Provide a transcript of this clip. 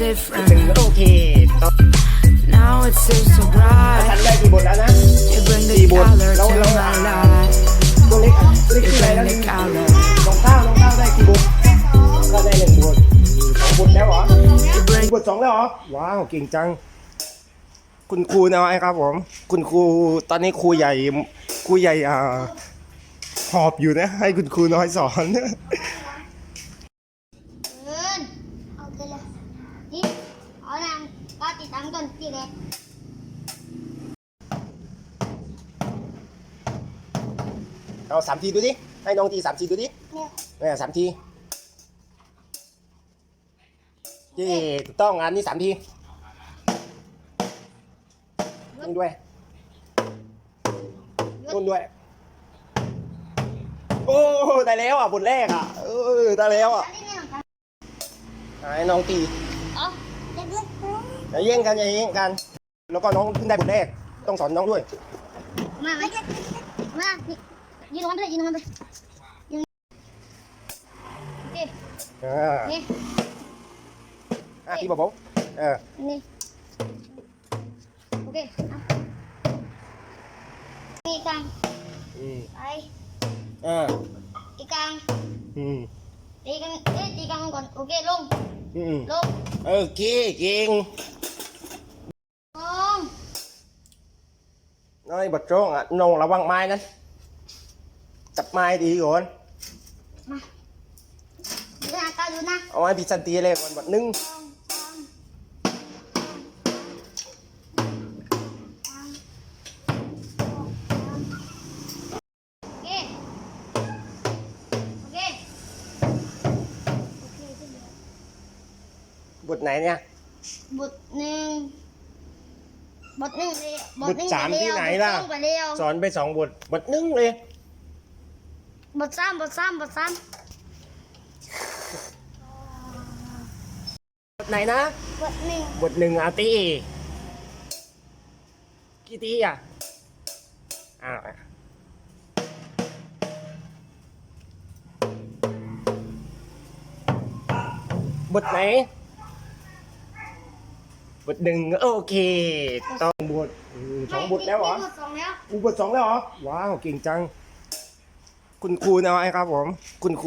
but it's so หนึ่ง different. โอเคต้อง Now it seems so ฉัน bright. ได้กี่บทแล้วนะ You bring the Keyboard. color Lâu- to lâu my à? life. ตัวเล็กอะตัวเล็ก You ชื่ออะไร bring นะ the color. น้องข้าวน้องข้าวได้กี่บทก็ได้หนึ่งบทสองบทแล้วเหรอ You bring บทสองแล้วเหรอ ว้าว เก่งจัง คุณครูน้อยครับผม คุณครู ตอนนี้ครูใหญ่ ครูใหญ่อ่าหอบอยู่นะ ให้คุณครูน้อยสอนเอินเอาไปเลยนี่เอาหนังก็ ติดตามก่อนพี่เล็กเอาสามทีดูดิ ให้น้องตีสามทีดูดิเนี่ยเนี่ยสามทีเย่ถูกต้องอันนี้สามทีนี่ด้วยนุ่นด้วย โอ้ได้แล้วอะบทแรกอะเออได้แล้วอะอันนี้เนี่ยครับให้น้องตี เอาเด็กเล็ก อย่าแย่งกันอย่าแย่งกัน แล้วก็น้องเพิ่งได้บทแรก ต้องสอนน้องด้วย มาไหมมานี่ยืนตรงนั้นไปเลยยืนตรงนั้นไปยืนโอเคอ่านี่อะพี่บอกผมเออนี่โอเคเอานี่กลางอืมไปอ่าอีกกลางอืมตีกันเอ๊ะตีกลางก่อนโอเคลงอืม ลง เออเก่งเก่ง ลง น้อยบทโจ้งอะน้องระวังไม้นั้นจับไม้ดีก่อนมาดูนะตาดูนะเอาไม้พิสันตีเลยก่อนบทหนึ่งสองสามสามโอเคโอเคโอเคขึ้นแล้วบทไหนเนี่ยบทหนึ่ง บทหนึ่งเลยบทสามที่ไหนล่ะบทสองไปเร็วสอนไปสองบท บทหนึ่งเลย บทสามบทสามบทสามบทไหนนะ บทหนึ่งบทหนึ่งอาตีกี่ตีอะอ้าวบทไหน บทหนึ่งโอเคต้องบทอืมสองบทแล้วเหรอ ไม่บทสองแล้ว อุบทสองแล้วเหรอ ว้าว เก่งจัง คุณครูน้อยครับผม คุณครู